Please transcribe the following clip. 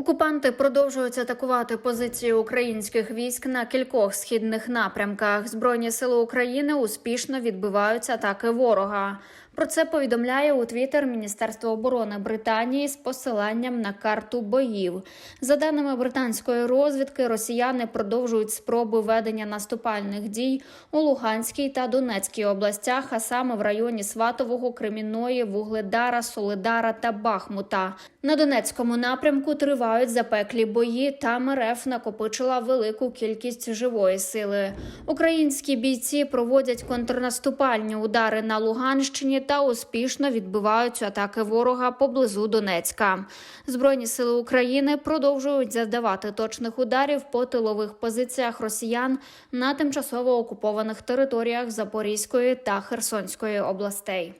Окупанти продовжують атакувати позиції українських військ на кількох східних напрямках. Збройні сили України успішно відбивають атаки ворога. Про це повідомляє у Твіттер Міністерство оборони Британії з посиланням на карту боїв. За даними британської розвідки, росіяни продовжують спроби ведення наступальних дій у Луганській та Донецькій областях, а саме в районі Сватового, Кремінної, Вугледара, Солидара та Бахмута. На Донецькому напрямку тривають запеклі бої. Там РФ накопичила велику кількість живої сили. Українські бійці проводять контрнаступальні удари на Луганщині та успішно відбивають атаки ворога поблизу Донецька. Збройні сили України продовжують завдавати точних ударів по тилових позиціях росіян на тимчасово окупованих територіях Запорізької та Херсонської областей.